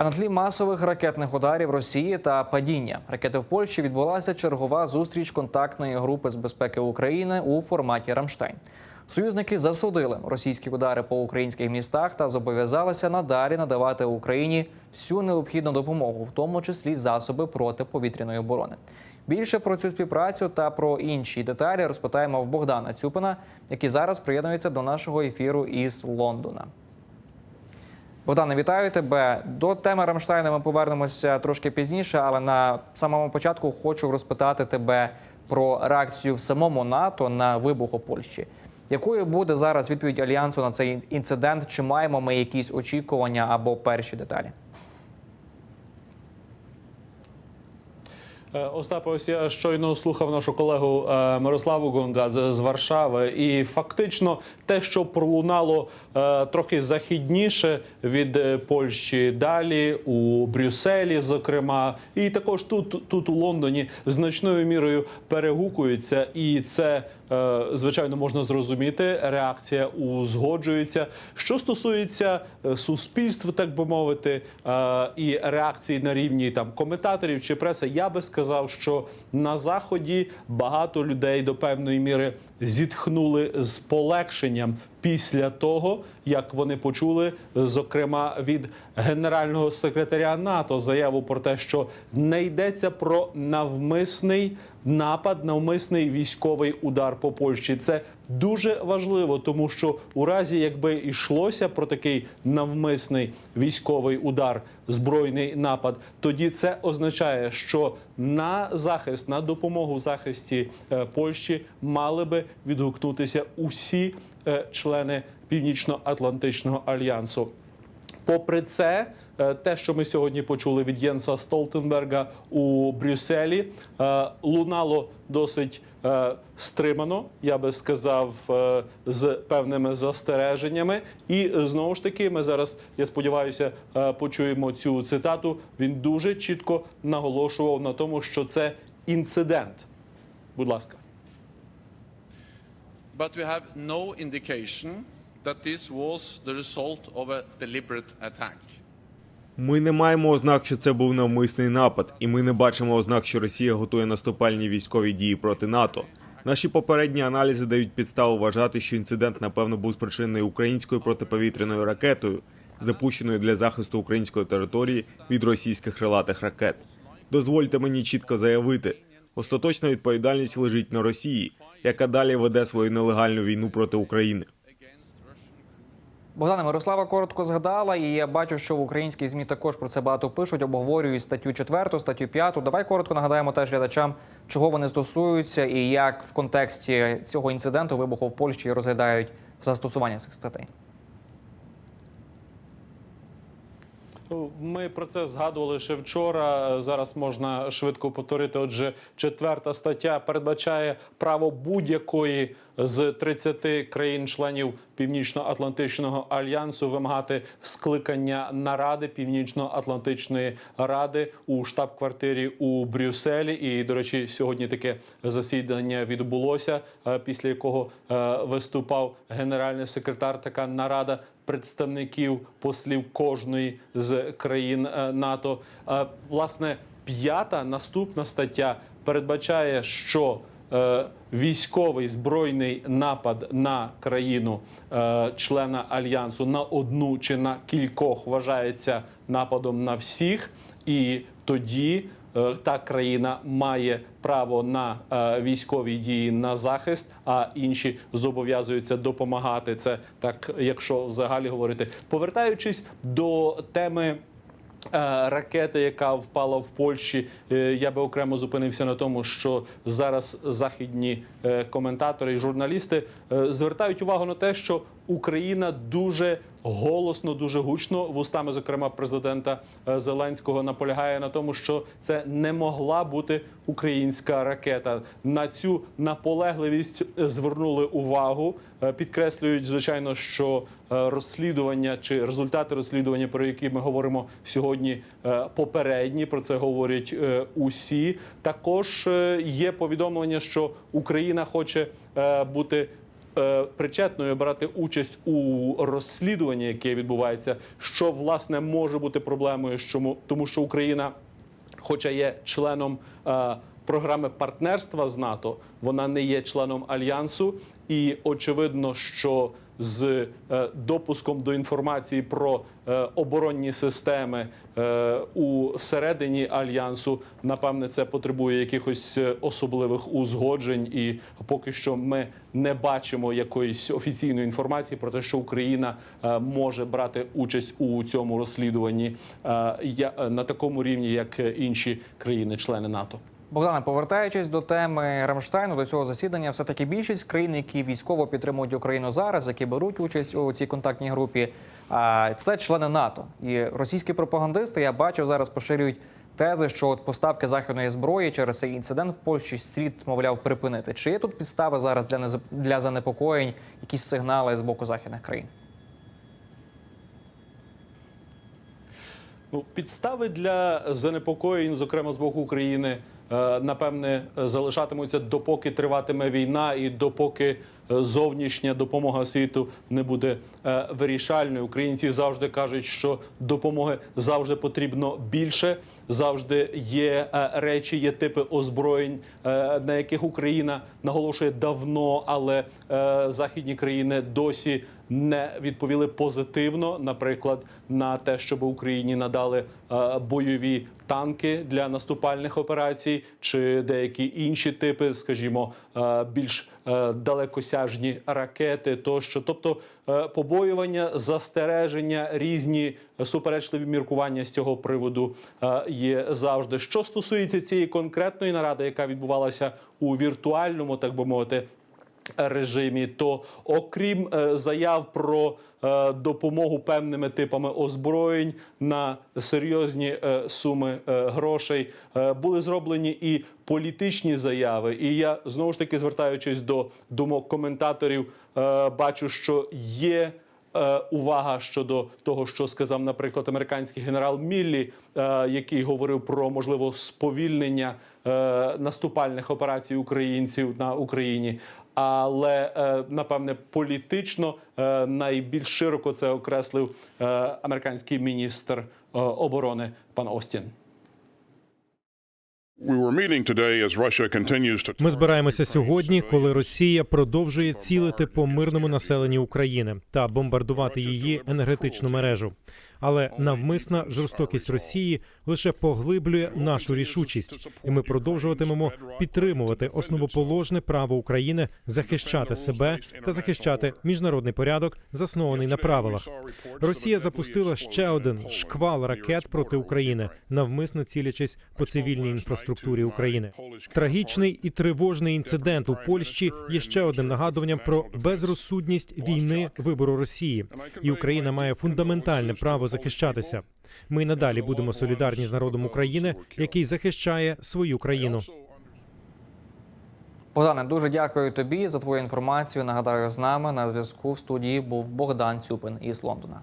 А на тлі масових ракетних ударів Росії та падіння ракети в Польщі відбулася чергова зустріч контактної групи з безпеки України у форматі Рамштайн. Союзники засудили російські удари по українських містах та зобов'язалися надалі надавати Україні всю необхідну допомогу, в тому числі засоби протиповітряної оборони. Більше про цю співпрацю та про інші деталі розпитаємо в Богдана Цюпина, який зараз приєднується до нашого ефіру із Лондона. Богдане, вітаю тебе. До теми Рамштайна ми повернемося трошки пізніше, але на самому початку хочу розпитати тебе про реакцію в самому НАТО на вибух у Польщі. Якою буде зараз відповідь альянсу на цей інцидент? Чи маємо ми якісь очікування або перші деталі? Е, Остапе, ось я щойно слухав нашу колегу е, Мирославу Гонгадзе з Варшави, і фактично те, що пролунало е, трохи західніше від Польщі, далі у Брюсселі, зокрема, і також тут, тут у Лондоні значною мірою перегукується, і це. Звичайно, можна зрозуміти, реакція узгоджується. Що стосується суспільств, так би мовити, і реакції на рівні там коментаторів чи преси, я би сказав, що на заході багато людей до певної міри зітхнули з полегшенням після того, як вони почули, зокрема від генерального секретаря НАТО, заяву про те, що не йдеться про навмисний напад, навмисний військовий удар по Польщі. Це дуже важливо, тому що у разі, якби йшлося про такий навмисний військовий удар, збройний напад, тоді це означає, що на захист, на допомогу захисті е, Польщі мали би відгукнутися усі члени Північно-Атлантичного альянсу. Попри це, е, те, що ми сьогодні почули від Єнса Столтенберга у Брюсселі, е, лунало досить е, стримано, я би сказав, е, з певними застереженнями. І е, знову ж таки, ми зараз, я сподіваюся, е, почуємо цю цитату. Він дуже чітко наголошував на тому, що це інцидент. Будь ласка. But we have no indication that this was the result of a deliberate attack. Ми не маємо ознак, що це був навмисний напад, і ми не бачимо ознак, що Росія готує наступальні військові дії проти НАТО. Наші попередні аналізи дають підставу вважати, що інцидент напевно був спричинений українською протиповітряною ракетою, запущеною для захисту української території від російських крилатих ракет. Дозвольте мені чітко заявити: остаточна відповідальність лежить на Росії, яка далі веде свою нелегальну війну проти України. Богдане Мирослава коротко згадала, і я бачу, що в українській змі також про це багато пишуть, обговорюють статтю 4, статтю 5. Давай коротко нагадаємо теж глядачам, чого вони стосуються, і як в контексті цього інциденту вибуху в Польщі розглядають застосування цих статей. Ми про це згадували ще вчора. Зараз можна швидко повторити. Отже, четверта стаття передбачає право будь-якої з 30 країн-членів Північно-Атлантичного альянсу вимагати скликання наради Північно-Атлантичної ради у штаб-квартирі у Брюсселі. І, до речі, сьогодні таке засідання відбулося, е, після якого е, виступав генеральний секретар. Така нарада представників послів кожної з країн е, НАТО. Е, Власне, п'ята наступна стаття передбачає, що е, військовий збройний напад на країну члена альянсу на одну чи на кількох вважається нападом на всіх, і тоді. Е, Та країна має право на е, військові дії на захист, а інші зобов'язуються допомагати. Це так, якщо взагалі говорити. Повертаючись до теми Е, ракети, яка впала в Польщі. Я би окремо зупинився на тому, що зараз західні коментатори і журналісти звертають увагу на те, що Україна дуже голосно, дуже гучно, вустами, зокрема, президента е, Зеленського наполягає на тому, що це не могла бути українська ракета. На цю наполегливість е, звернули увагу. Е, Підкреслюють, звичайно, що розслідування чи результати розслідування, про які ми говоримо сьогодні, попередні. Про це говорять усі. Також є повідомлення, що Україна хоче бути причетною брати участь у розслідуванні, яке відбувається, що власне може бути проблемою, тому що Україна хоча є членом е, програми партнерства з НАТО, вона не є членом альянсу, і очевидно, що з е, допуском до інформації про е, оборонні системи е, у середині альянсу, напевне, це потребує якихось особливих узгоджень, і поки що ми не бачимо якоїсь офіційної інформації про те, що Україна може брати участь у цьому розслідуванні на такому рівні, як інші країни-члени НАТО. Богдане, повертаючись до теми Рамштайну, до цього засідання, все таки більшість країн, які військово підтримують Україну зараз, які беруть участь у цій контактній групі, це члени НАТО. І російські пропагандисти я бачив зараз поширюють тези, що от поставки західної зброї через цей інцидент в Польщі слід, мовляв, припинити. Чи є тут підстави зараз для для занепокоєнь, якісь сигнали з боку західних країн? Ну, підстави для занепокоєнь, зокрема з боку України, напевне, залишатимуться допоки триватиме війна, і допоки е, зовнішня допомога світу не буде е, вирішальною. Українці завжди кажуть, що допомоги завжди потрібно більше. Завжди є е, речі, є типи озброєнь, е, на яких Україна наголошує давно, але е, західні країни досі не відповіли позитивно, наприклад, на те, щоб Україні надали е, бойові танки для наступальних операцій, чи деякі інші типи, скажімо, е, більш е, далекосяжні ракети, тощо, тобто побоювання, застереження, різні суперечливі міркування з цього приводу є завжди. Що стосується цієї конкретної наради, яка відбувалася у віртуальному, так би мовити, режимі, то окрім е, заяв про е, допомогу певними типами озброєнь на серйозні е, суми грошей, були зроблені і політичні заяви. І я знову ж таки звертаючись до думок коментаторів, бачу, що є. Увага щодо того, що сказав, наприклад, американський генерал Міллі, який говорив про можливо сповільнення наступальних операцій українців на Україні. Але е, напевне політично е, найбільш широко це окреслив е, американський міністр оборони пан Остін. Ми збираємося сьогодні, коли Росія продовжує цілити по мирному населенню України та бомбардувати її енергетичну мережу. Але навмисна жорстокість Росії лише поглиблює нашу рішучість, і ми продовжуватимемо підтримувати основоположне право України захищати себе та захищати міжнародний порядок, заснований на правилах. Росія запустила ще один шквал ракет проти України, навмисно цілячись по цивільній інфраструктурі України. Трагічний і тривожний інцидент у Польщі є ще одним нагадуванням про безрозсудність війни вибору Росії, і Україна має фундаментальне право захищатися. Ми надалі будемо солідарні з народом України, який захищає свою країну. Богдане, дуже дякую тобі за твою інформацію. Нагадаю, з нами на зв'язку в студії був Богдан Цюпин із Лондона.